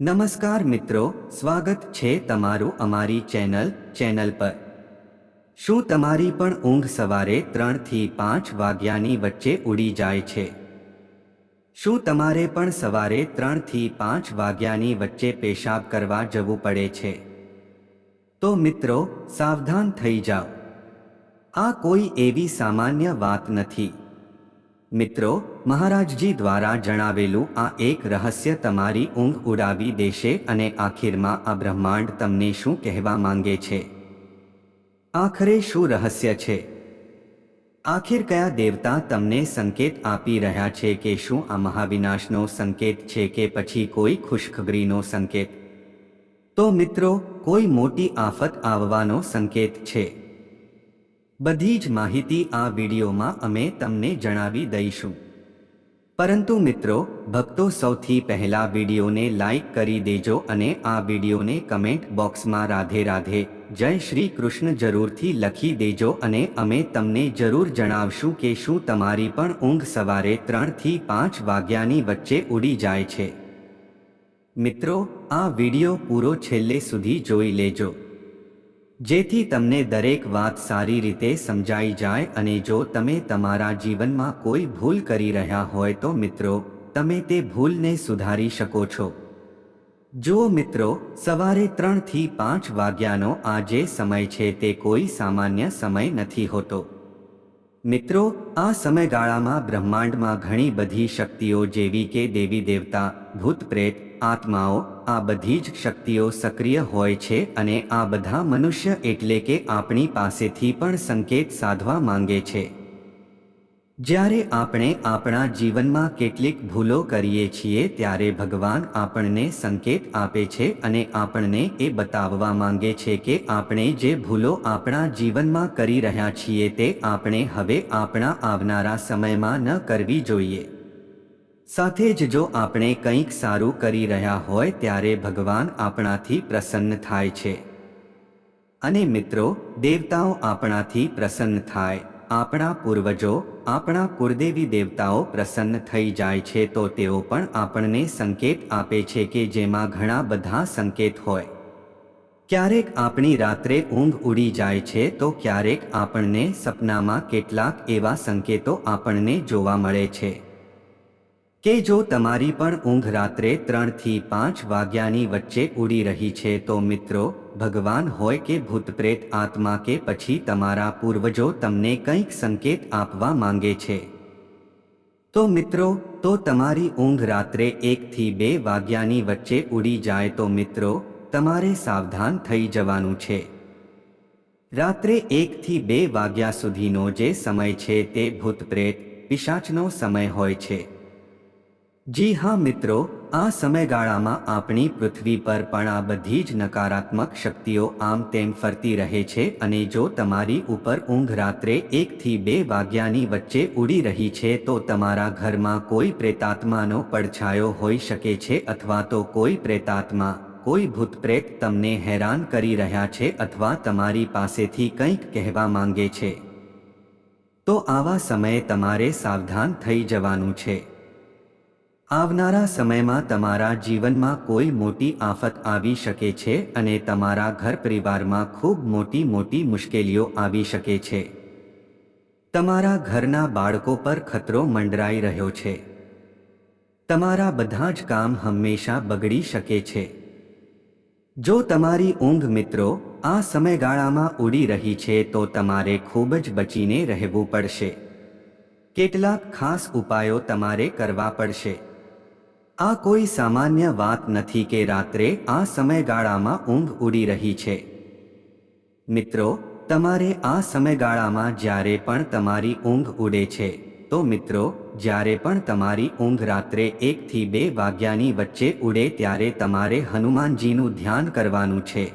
નમસ્કાર મિત્રો, સ્વાગત છે તમારું અમારી ચેનલ ચેનલ પર. શું તમારી પણ ઊંઘ સવારે ત્રણથી પાંચ વાગ્યાની વચ્ચે ઉડી જાય છે? શું તમારે પણ સવારે ત્રણથી પાંચ વાગ્યાની વચ્ચે પેશાબ કરવા જવું પડે છે? તો મિત્રો, સાવધાન થઈ જાઓ. આ કોઈ એવી સામાન્ય વાત નથી. મિત્રો મહારાજજી દ્વારા જણાવેલું આ એક રહસ્ય તમારી ઊંઘ ઉડાવી દેશે અને આખિરમાં આ બ્રહ્માંડ તમને શું કહેવા માંગે છે? આખરે શું રહસ્ય છે? આખિર કયા દેવતા તમને સંકેત આપી રહ્યા છે કે શું આ મહાવિનાશનો સંકેત છે કે પછી કોઈ ખુશખબરીનો સંકેત? તો મિત્રો, કોઈ મોટી આફત આવવાનો સંકેત છે. બધી જ માહિતી આ વિડીયોમાં અમે તમને જણાવી દઈશું. પરંતુ મિત્રો, ભક્તો સૌથી પહેલા વિડીયોને લાઈક કરી દેજો અને આ વિડીયોને કમેન્ટ બોક્સમાં રાધે રાધે, જય શ્રી કૃષ્ણ જરૂરથી લખી દેજો અને અમે તમને જરૂર જણાવશું કે શું તમારી પણ ઊંઘ સવારે ત્રણથી પાંચ વાગ્યાની વચ્ચે ઉડી જાય છે. મિત્રો, આ વીડિયો પૂરો છેલ્લે સુધી જોઈ લેજો. જેથી તમને દરેક વાત સારી રીતે સમજાઈ જાય અને જો તમે તમારા જીવનમાં કોઈ ભૂલ કરી રહ્યા હોય તો મિત્રો, તમે તે ભૂલને સુધારી શકો છો. જો મિત્રો, સવારે ત્રણથી પાંચ વાગ્યાનો આ જે સમય છે તે કોઈ સામાન્ય સમય નથી હોતો. મિત્રો, આ સમયગાળામાં બ્રહ્માંડમાં ઘણી બધી શક્તિઓ જેવી કે દેવી દેવતા, ભૂત પ્રેત, આત્માઓ આ બધી જ શક્તિઓ સક્રિય હોય છે અને આ બધા મનુષ્ય એટલે કે આપણી પાસેથી પણ સંકેત સાધવા માંગે છે. જ્યારે આપણે આપણા જીવનમાં કેટલીક ભૂલો કરીએ છીએ ત્યારે ભગવાન આપણને સંકેત આપે છે અને આપણને એ બતાવવા માંગે છે કે આપણે જે ભૂલો આપણા જીવનમાં કરી રહ્યા છીએ તે આપણે હવે આપણા આવનારા સમયમાં ન કરવી જોઈએ. સાથે જ જો આપણે કંઈક સારું કરી રહ્યા હોય ત્યારે ભગવાન આપણાથી પ્રસન્ન થાય છે. અને મિત્રો, દેવતાઓ આપણાથી પ્રસન્ન થાય. આપણા પૂર્વજો, આપણા કુળદેવી દેવતાઓ પ્રસન્ન થઈ જાય છે તો તેઓ પણ આપણને સંકેત આપે છે કે જેમાં ઘણા બધા સંકેત હોય. ક્યારેક આપણી રાત્રે ઊંઘ ઉડી જાય છે તો ક્યારેક આપણને સપનામાં કેટલાક એવા સંકેતો આપણને જોવા મળે છે. કે જો તમારી પણ ઊંઘ રાત્રે ત્રણથી પાંચ વાગ્યાની વચ્ચે ઉડી રહી છે તો મિત્રો, ભગવાન હોય કે ભૂતપ્રેત આત્મા કે પછી તમારા પૂર્વજો તમને કંઈક સંકેત આપવા માંગે છે. તો મિત્રો, તો તમારી ઊંઘ રાત્રે એકથી બે વાગ્યાની વચ્ચે ઉડી જાય તો મિત્રો, તમારે સાવધાન થઈ જવાનું છે. રાત્રે એકથી બે વાગ્યા સુધીનો જે સમય છે તે ભૂતપ્રેત, પિશાચનો સમય હોય છે. જી હા મિત્રો, આ સમયગાળામાં આપણી પૃથ્વી પર પણ આ બધી જ નકારાત્મક શક્તિઓ આમ તેમ ફરતી રહે છે અને જો તમારી ઉપર ઊંઘ રાત્રે એકથી બે વાગ્યાની વચ્ચે ઉડી રહી છે તો તમારા ઘરમાં કોઈ પ્રેતાત્માનો પડછાયો હોઈ શકે છે અથવા તો કોઈ પ્રેતાત્મા, કોઈ ભૂતપ્રેત તમને હેરાન કરી રહ્યા છે અથવા તમારી પાસેથી કંઈક કહેવા માંગે છે. તો આવા સમયે તમારે સાવધાન થઈ જવાનું છે. આવનારા સમયમાં તમારા જીવનમાં કોઈ મોટી આફત આવી શકે છે અને તમારા ઘર પરિવારમાં ખૂબ મોટી મોટી મુશ્કેલીઓ આવી શકે છે. તમારા ઘરના બાળકો પર ખતરો મંડરાઈ રહ્યો છે. તમારા બધા જ કામ હંમેશા બગડી શકે છે. જો તમારી ઊંઘ મિત્રો આ સમયગાળામાં ઉડી રહી છે તો તમારે ખૂબ જ બચીને રહેવું પડશે. કેટલાક ખાસ ઉપાયો તમારે કરવા પડશે. આ કોઈ સામાન્ય વાત નથી કે રાત્રે આ સમયગાળામાં ઊંઘ ઉડી રહી છે. મિત્રો, તમારે આ સમયગાળામાં જ્યારે પણ તમારી ઊંઘ ઉડે છે, તો મિત્રો, જ્યારે પણ તમારી ઊંઘ રાત્રે એકથી બે વાગ્યાની વચ્ચે ઉડે ત્યારે તમારે હનુમાનજીનું ધ્યાન કરવાનું છે.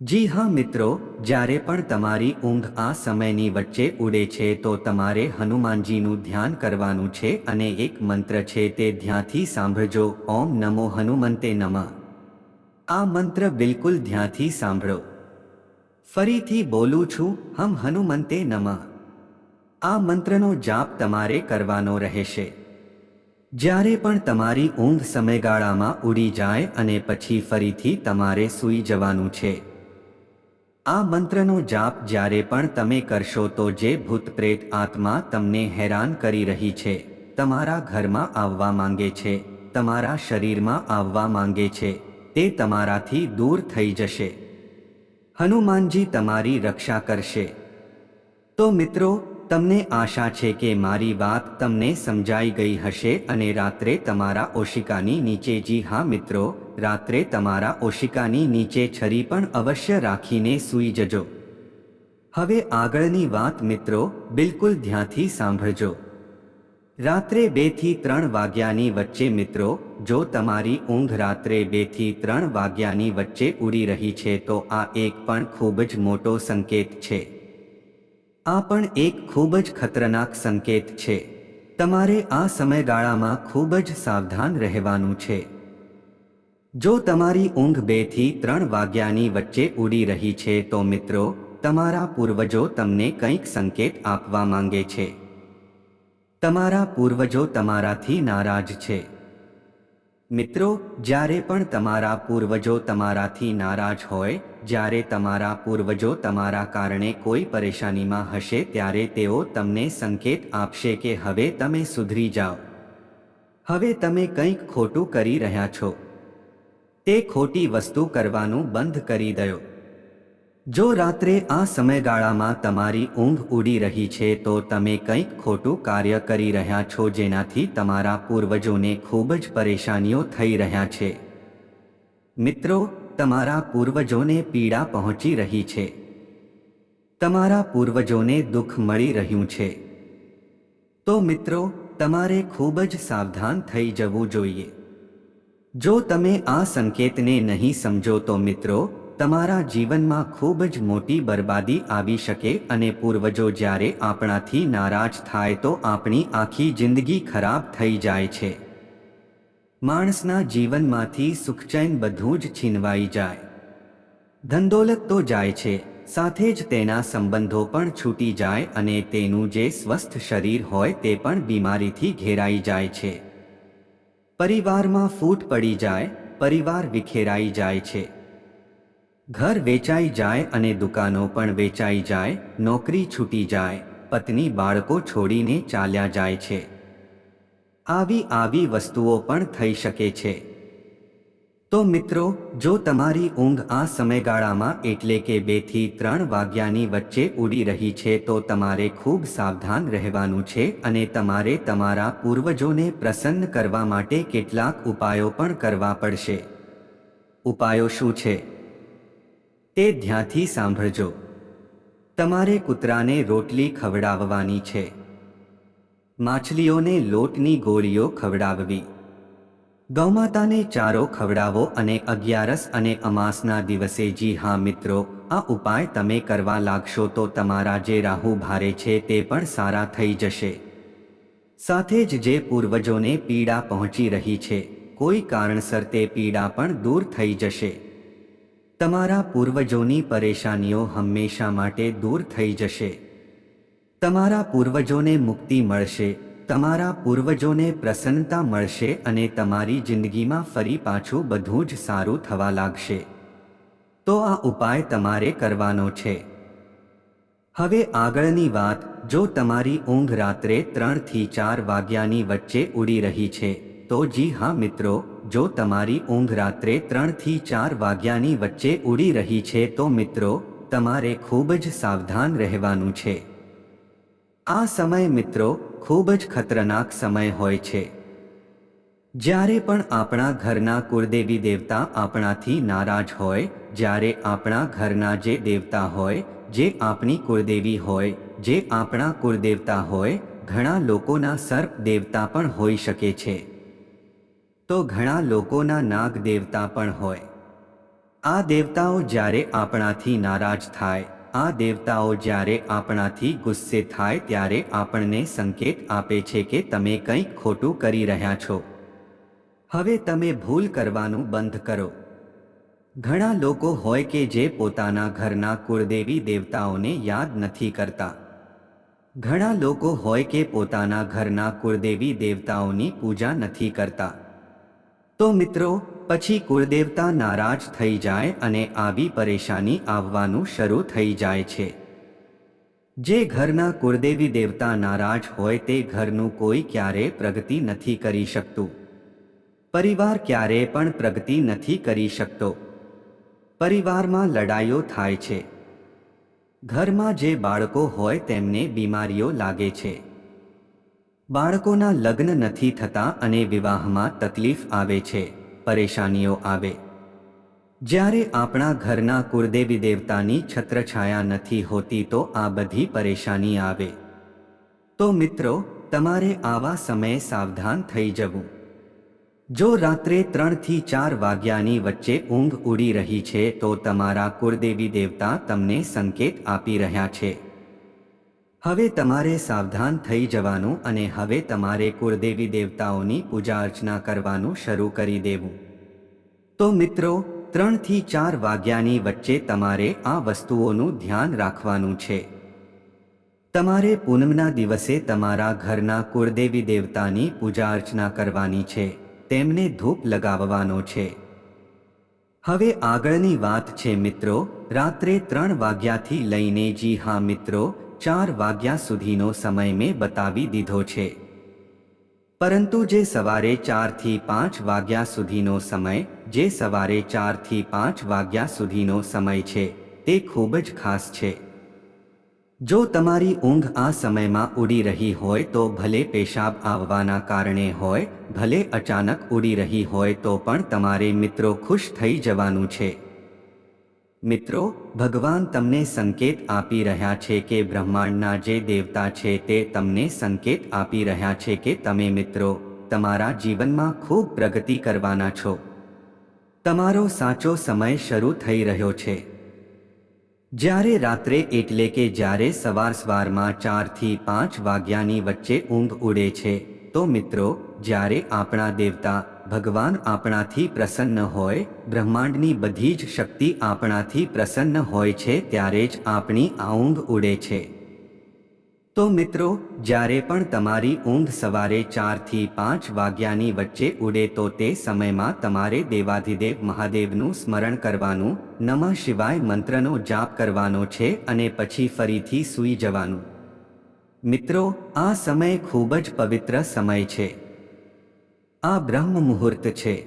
જી હા મિત્રો, જ્યારે પણ તમારી ઊંઘ આ સમયની વચ્ચે ઉડે છે તો તમારે હનુમાનજીનું ધ્યાન કરવાનું છે અને એક મંત્ર છે તે ધ્યાનથી સાંભળજો, ઓમ નમો હનુમંતે નમઃ. આ મંત્ર બિલકુલ ધ્યાનથી સાંભળો. ફરીથી બોલું છું, હમ હનુમંતે નમઃ. આ મંત્રનો જાપ તમારે કરવાનો રહેશે. જ્યારે પણ તમારી ઊંઘ સમયગાળામાં ઉડી જાય અને પછી ફરીથી તમારે સૂઈ જવાનું છે. આ મંત્રનો જાપ જ્યારે પણ તમે કરશો તો જે ભૂત પ્રેત આત્મા તમને હેરાન કરી રહી છે, તમારા ઘરમાં આવવા માંગે છે, તમારા શરીરમાં આવવા માંગે છે, તે તમારાથી દૂર થઈ જશે. હનુમાનજી તમારી રક્ષા કરશે. તો મિત્રો તમને આશા છે કે મારી વાત તમને સમજાઈ ગઈ હશે અને રાત્રે તમારા ઓશિકાની નીચે જી હા મિત્રો, રાત્રે તમારા ઓશિકાની નીચે છરી પણ અવશ્ય રાખીને સૂઈ જજો. હવે આગળની વાત મિત્રો, બિલકુલ ધ્યાનથી સાંભળજો. રાત્રે બેથી ત્રણ વાગ્યાની વચ્ચે મિત્રો, જો તમારી ઊંઘ રાત્રે બેથી ત્રણ વાગ્યાની વચ્ચે ઉડી રહી છે તો આ એક પણ ખૂબ જ મોટો સંકેત છે. આ પણ એક ખૂબ જ ખતરનાક સંકેત છે. તમારે આ સમયગાળામાં ખૂબ જ સાવધાન રહેવાનું છે. જો તમારી ઊંઘ બેથી ત્રણ વાગ્યાની વચ્ચે ઉડી રહી છે તો મિત્રો, તમારા પૂર્વજો તમને કંઈક સંકેત આપવા માંગે છે. તમારા પૂર્વજો તમારાથી નારાજ છે. મિત્રો, જ્યારે પણ તમારા પૂર્વજો તમારાથી નારાજ હોય જ્યારે તમારા પૂર્વજો તમારા કારણે કોઈ પરેશાનીમાં હશે ત્યારે તેઓ તમને સંકેત આપશે કે હવે તમે સુધરી જાઓ. હવે તમે કંઈક ખોટું કરી રહ્યા છો. તે ખોટી વસ્તુ કરવાનું બંધ કરી દયો. જો રાત્રે આ સમયગાળામાં તમારી ઊંઘ ઉડી રહી છે તો તમે કંઈક ખોટું કાર્ય કરી રહ્યા છો જેનાથી તમારા પૂર્વજોને ખૂબ જ પરેશાનીઓ થઈ રહ્યા છે. મિત્રો તમારા પૂર્વજોને પીડા પહોંચી રહી છે. તમારા પૂર્વજોને દુઃખ મળી રહ્યું છે. તો મિત્રો, તમારે ખૂબ જ સાવધાન થઈ જવું જોઈએ. જો તમે આ સંકેતને નહીં સમજો તો મિત્રો, તમારા જીવનમાં ખૂબ જ મોટી બરબાદી આવી શકે અને પૂર્વજો જ્યારે આપણાથી નારાજ થાય તો આપણી આખી જિંદગી ખરાબ થઈ જાય છે. માણસના જીવનમાંથી સુખચૈન બધું જ છીનવાઈ જાય. ધંદોલત તો જાય છે, સાથે જ તેના સંબંધો પણ છૂટી જાય અને તેનું જે સ્વસ્થ શરીર હોય તે પણ બીમારીથી ઘેરાઈ જાય છે. પરિવારમાં ફૂટ પડી જાય, પરિવાર વિખેરાઈ જાય છે. ઘર વેચાઈ જાય અને દુકાનો પણ વેચાઈ જાય, નોકરી છૂટી જાય, પત્ની બાળકો છોડીને ચાલ્યા જાય છે. આવી આવી વસ્તુઓ પણ થઈ શકે છે. તો મિત્રો, જો તમારી ઊંઘ આ સમયગાળામાં એટલે કે બેથી ત્રણ વાગ્યાની વચ્ચે ઉડી રહી છે તો તમારે ખૂબ સાવધાન રહેવાનું છે અને તમારે તમારા પૂર્વજોને પ્રસન્ન કરવા માટે કેટલાક ઉપાયો પણ કરવા પડશે. ઉપાયો શું છે? તે ધ્યાનથી સાંભળજો. તમારે કૂતરાને રોટલી ખવડાવવાની છે. માછલીઓને લોટની ગોળીઓ ખવડાવવી. ગૌમાતાને ચારો ખવડાવો અને અગિયારસ અને અમાસના દિવસે, જી હા મિત્રો, આ ઉપાય તમે કરવા લાગશો તો તમારા જે રાહુ ભારે છે તે પણ સારા થઈ જશે. સાથે જ જે પૂર્વજોને પીડા પહોંચી રહી છે, કોઈ કારણસર તે પીડા પણ દૂર થઈ જશે. તમારા પૂર્વજોની પરેશાનીઓ હંમેશા માટે દૂર થઈ જશે. તમારા પૂર્વજોને મુક્તિ મળશે, તમારા પૂર્વજોને પ્રસન્નતા મળશે અને તમારી જિંદગીમાં ફરી પાછું બધું જ સારું થવા લાગશે. તો આ ઉપાય તમારે કરવાનો છે. હવે આગળની વાત, જો તમારી ઊંઘ રાત્રે ત્રણથી ચાર વાગ્યાની વચ્ચે ઉડી રહી છે, તો જી હા મિત્રો, જો તમારી ઊંઘ રાત્રે ત્રણથી ચાર વાગ્યાની વચ્ચે ઉડી રહી છે તો મિત્રો, તમારે ખૂબ જ સાવધાન રહેવાનું છે. આ સમય મિત્રો ખૂબ જ ખતરનાક સમય હોય છે. જ્યારે પણ આપણા ઘરના કુળદેવી દેવતા આપણાથી નારાજ હોય, જ્યારે આપણા ઘરના જે દેવતા હોય, જે આપણી કુળદેવી હોય, જે આપણા કુળદેવતા હોય, ઘણા લોકોના સર્પ દેવતા પણ હોઈ શકે છે. તો ઘણા લોકોના નાગ દેવતા પણ હોય. આ દેવતાઓ જ્યારે આપણાથી નારાજ થાય આ દેવતાઓ જ્યારે આપણાથી ગુસ્સે થાય ત્યારે આપણને સંકેત આપે છે કે તમે કંઈક ખોટું કરી રહ્યા છો. હવે તમે ભૂલ કરવાનું બંધ કરો. ઘણા લોકો હોય કે જે પોતાના ઘરના કુળદેવી દેવતાઓને યાદ નથી કરતા. ઘણા લોકો હોય કે પોતાના ઘરના કુળદેવી દેવતાઓની પૂજા નથી કરતા. તો મિત્રો પછી કુળદેવતા નારાજ થઈ જાય અને આવી પરેશાની આવવાનું શરૂ થઈ જાય છે. જે ઘરના કુળદેવી દેવતા નારાજ હોય તે ઘરનું કોઈ ક્યારે પ્રગતિ નથી કરી શકતું. પરિવાર ક્યારે પણ પ્રગતિ નથી કરી શકતો. પરિવારમાં લડાઈઓ થાય છે. ઘરમાં જે બાળકો હોય તેમને બીમારીઓ લાગે છે. બાળકોના લગ્ન નથી થતા અને વિવાહમાં તકલીફ આવે છે. પરેશાનીઓ આવે. જ્યારે આપણા ઘરના કુળદેવી દેવતાની છત્રછાયા નથી હોતી તો આ બધી પરેશાની આવે. તો મિત્રો, તમારે આવા સમયે સાવધાન થઈ જવું. જો રાત્રે ત્રણથી ચાર વાગ્યાની વચ્ચે ઊંઘ ઉડી રહી છે તો તમારા કુળદેવી દેવતા તમને સંકેત આપી રહ્યા છે. હવે તમારે સાવધાન થઈ જવાનું અને હવે તમારે કુળદેવી દેવતાઓની પૂજા અર્ચના કરવાનું શરૂ કરી દેવું. તો મિત્રો, ત્રણથી ચાર વાગ્યાની વચ્ચે તમારે આ વસ્તુઓનું ધ્યાન રાખવાનું છે. તમારે પૂનમના દિવસે તમારા ઘરના કુળદેવી દેવતાની પૂજા અર્ચના કરવાની છે, તેમને ધૂપ લગાવવાનો છે. હવે આગળની વાત છે મિત્રો, રાત્રે ત્રણ વાગ્યાથી લઈને જી હા મિત્રો ચાર વાગ્યા સુધીનો સમય મેં બતાવી દીધો છે. પરંતુ જે સવારે ચારથી પાંચ વાગ્યા સુધીનો સમય, જે સવારે ચારથી પાંચ વાગ્યા સુધીનો સમય છે, તે ખૂબ જ ખાસ છે. જો તમારી ઊંઘ આ સમયમાં ઉડી રહી હોય તો ભલે પેશાબ આવવાના કારણે હોય, ભલે અચાનક ઉડી રહી હોય તો પણ તમારે મિત્રો ખુશ થઈ જવાનું છે. મિત્રો, ભગવાન તમને સંકેત આપી રહ્યા છે કે બ્રહ્માંડના જે દેવતા છે તે તમને સંકેત આપી રહ્યા છે કે તમે મિત્રો, તમારા જીવનમાં ખૂબ પ્રગતિ કરવાના છો. તમારો સાચો સમય શરૂ થઈ રહ્યો છે. જ્યારે રાત્રે એટલે કે જ્યારે સવાર સવારમાં ચારથી પાંચ વાગ્યાની વચ્ચે ઊંઘ ઉડે છે, તો મિત્રો, જ્યારે આપણા દેવતા ભગવાન આપણાથી પ્રસન્ન હોય, બ્રહ્માંડની બધી જ શક્તિ આપણાથી પ્રસન્ન હોય છે ત્યારે જ આપણી આ ઊંઘ ઉડે છે. તો મિત્રો, જ્યારે પણ તમારી ઊંઘ સવારે ચારથી પાંચ વાગ્યાની વચ્ચે ઉડે તો તે સમયમાં તમારે દેવાધિદેવ મહાદેવનું સ્મરણ કરવાનું, નમઃ શિવાય મંત્રનો જાપ કરવાનો છે અને પછી ફરીથી સૂઈ જવાનું. મિત્રો, આ સમય ખૂબ જ પવિત્ર સમય છે. આ બ્રહ્મ મુહૂર્ત છે.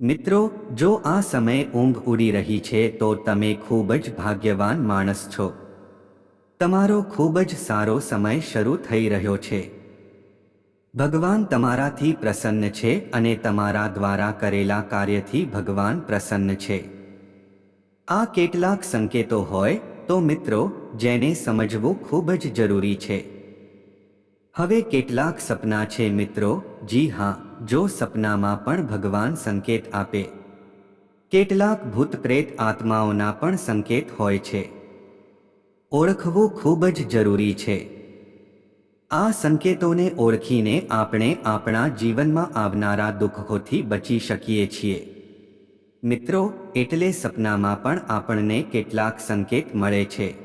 મિત્રો, જો આ સમયે ઊંઘ ઉડી રહી છે, તો તમે ખૂબ જ ભાગ્યવાન માણસ છો. તમારો ખૂબ જ સારો સમય શરૂ થઈ રહ્યો છે. ભગવાન તમારાથી પ્રસન્ન છે અને તમારા દ્વારા કરેલા કાર્યથી ભગવાન પ્રસન્ન છે. આ કેટલાક સંકેતો હોય, તો મિત્રો, જેને સમજવું ખૂબ જ જરૂરી છે. હવે કેટલાક સપના છે મિત્રો. જી હા, જો સપનામાં પણ ભગવાન સંકેત આપે. કેટલાક ભૂત પ્રેત આત્માઓના પણ સંકેત હોય છે. ઓળખવું ખૂબ જ જરૂરી છે. આ સંકેતોને ઓળખીને આપણે આપણા જીવનમાં આવનારા દુઃખોથી બચી શકીએ છીએ. મિત્રો, એટલે સપનામાં પણ આપણને કેટલાક સંકેત મળે છે.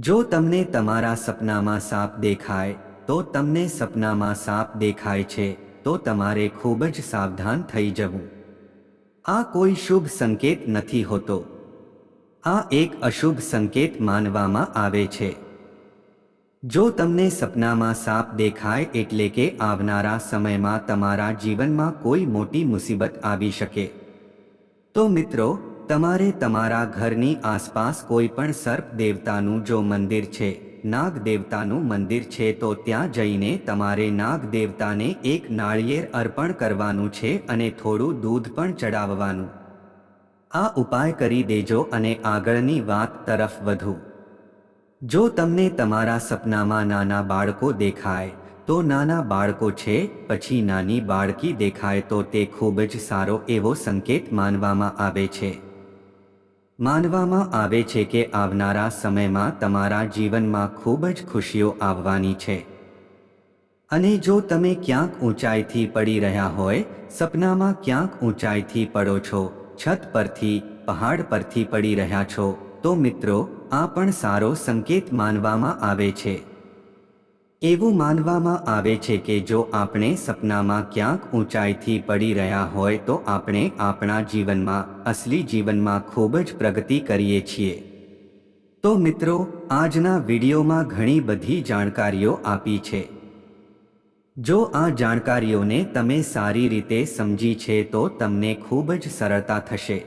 જો તમને તમારા સપનામાં સાપ દેખાય, તો તમને સપનામાં સાપ દેખાય છે, તો તમારે ખૂબ જ સાવધાન થઈ જવું. આ કોઈ શુભ સંકેત નથી હોતો. આ એક અશુભ સંકેત માનવામાં આવે છે. જો તમને સપનામાં સાપ દેખાય એટલે કે આવનારા સમયમાં તમારા જીવનમાં કોઈ મોટી મુસીબત આવી શકે. તો મિત્રો તમારે તમારા ઘરની આસપાસ કોઈ પણ સર્પ દેવતાનું જો મંદિર છે, નાગ દેવતાનું મંદિર છે, તો ત્યાં જઈને તમારે નાગ દેવતાને એક નાળિયેર અર્પણ કરવાનું છે અને થોડું દૂધ પણ ચડાવવાનું. આ ઉપાય કરી દેજો અને આગળની વાત તરફ વધુ. જો તમને તમારા સપનામાં નાના બાળકો દેખાય, તો નાના બાળકો છે, પછી નાની બાળકી દેખાય તો તે ખૂબ જ સારો એવો સંકેત માનવામાં આવે છે. માનવામાં આવે છે કે આવનારા સમયમાં તમારા જીવનમાં ખૂબ જ ખુશીઓ આવવાની છે. અને જો તમે ક્યાંક ઊંચાઈથી પડી રહ્યા હોય, સપનામાં ક્યાંક ઊંચાઈથી પડો છો, છત પરથી, પહાડ પરથી પડી રહ્યા છો, તો મિત્રો, આ પણ સારો સંકેત માનવામાં આવે છે. એવું માનવામાં આવે છે કે જો આપણે સપનામાં ક્યાંક ઊંચાઈથી પડી રહ્યા હોય તો આપણે આપણા જીવનમાં, અસલી જીવનમાં ખૂબ જ પ્રગતિ કરીએ છીએ. તો મિત્રો, આજના વિડીયોમાં ઘણી બધી જાણકારીઓ આપી છે. જો આ જાણકારીઓને તમે સારી રીતે સમજી છે તો તમને ખૂબ જ સરળતા થશે.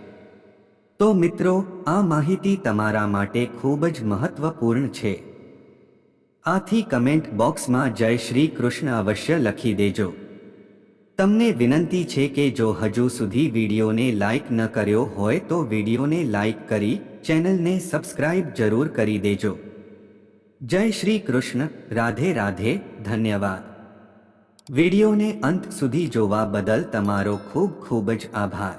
તો મિત્રો, આ માહિતી તમારા માટે ખૂબ જ મહત્વપૂર્ણ છે. આથી કમેન્ટ બોક્સમાં જય શ્રી કૃષ્ણ અવશ્ય લખી દેજો. તમને વિનંતી છે કે જો હજુ સુધી વિડીયોને લાઇક ન કર્યો હોય તો વિડીયોને લાઇક કરી ચેનલને સબસ્ક્રાઇબ જરૂર કરી દેજો. જય શ્રી કૃષ્ણ, રાધે રાધે, ધન્યવાદ. વિડીયોને અંત સુધી જોવા બદલ તમારો ખૂબ ખૂબ જ આભાર.